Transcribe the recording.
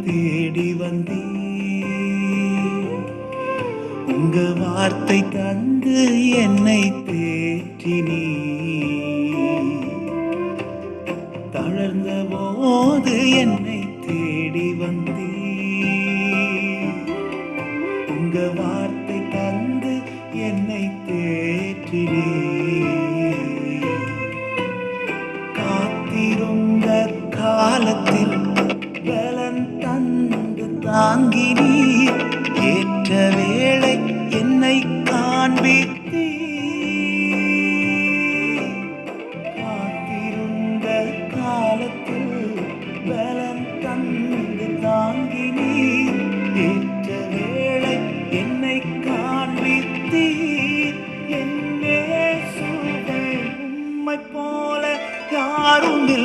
தேடி வந்தீ உங்க வார்த்தை தந்து என்னை தேற்றினீ தளர்ந்த போது என்னை தேடி வந்தீ உங்க வார்த்தை தந்து என்னை தேற்றினீ காத்திருந்த காலத்தில் தந்து தாங்கினீ ஏற்ற வேளை என்னை காண்பித்தீ காத்திருந்த காலத்தில் பலன் தந்து தாங்கினீ ஏற்ற வேளை என்னை காண்பித்தீ என்னே உம்மை போல யாரும் இல்லை.